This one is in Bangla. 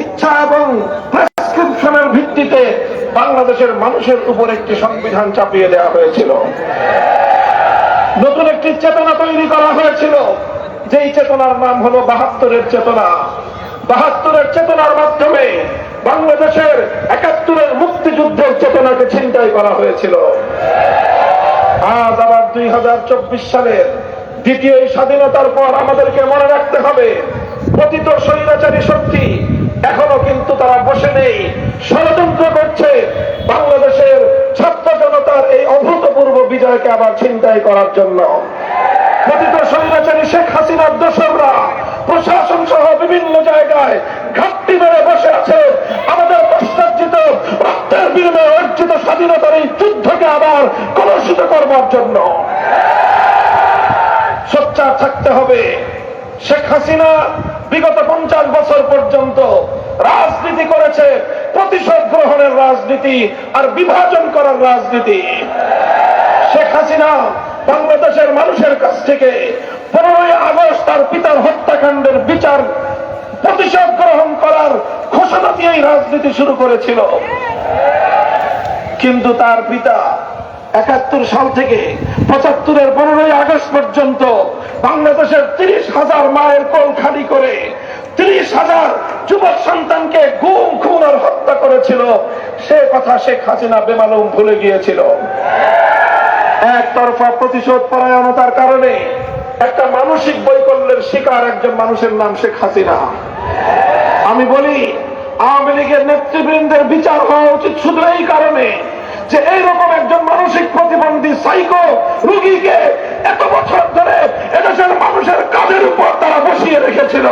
ইচ্ছা এবং প্রেসক্রিপশনের ভিত্তিতে বাংলাদেশের মানুষের উপর একটি সংবিধান চাপিয়ে দেওয়া হয়েছিল। নতুন একটি চেতনা তৈরি করা হয়েছিল। যেই চেতনার নাম হলো বাহাত্তরের চেতনা। বাহাত্তরের চেতনার মাধ্যমে বাংলাদেশের একাত্তরের মুক্তিযুদ্ধের চেতনাকে ছিনতাই করা হয়েছিল। আজ আবার দুই হাজার চব্বিশ সালের দ্বিতীয় স্বাধীনতার পর আমাদেরকে মনে রাখতে হবে পতিত স্বৈরাচারী বিজয়কে আবার ছিনতাই করার জন্য। শেখ হাসিনার প্রশাসন সহ বিভিন্ন জায়গায় ঘাটতি মেরে বসে আছে। আমাদের রক্তের অর্জিত স্বাধীনতার এই যুদ্ধকে আবার কলুষিত করবার জন্য। সোচ্চার থাকতে হবে। শেখ হাসিনা বিগত পঞ্চাশ বছর পর্যন্ত রাজনীতি করেছে, প্রতিশোধ গ্রহণের রাজনীতি আর বিভাজন করার রাজনীতি। শেখ হাসিনা বাংলাদেশের মানুষের কাছ থেকে পনেরোই আগস্ট তার পিতার হত্যাকাণ্ডের বিচার প্রতিশোধ গ্রহণ করার ঘোষণা দিয়েই রাজনীতি শুরু করেছিল। কিন্তু তার পিতা একাত্তর সাল থেকে পঁচাত্তরের পনেরোই আগস্ট পর্যন্ত বাংলাদেশের তিরিশ হাজার মায়ের কোল খালি করে তিরিশ হাজার যুবক সন্তানকে গুম, খুন আর হত্যা করেছিল। সে কথা শেখ হাসিনা বেমালুম ভুলে গিয়েছিল। একতরফা প্রতিশোধ পরায়ণতার কারণে একটা মানসিক বৈকল্যের শিকার একজন মানুষের নাম শেখ হাসিনা। আমি বলি, আওয়ামী লীগের নেতৃবৃন্দের বিচার হওয়া উচিত শুধু এই কারণে যে এইরকম একজন মানসিক প্রতিবন্ধী সাইকো রুগীকে এত বছর ধরে এদেশের মানুষের কাজের উপর তারা বসিয়ে রেখেছিল।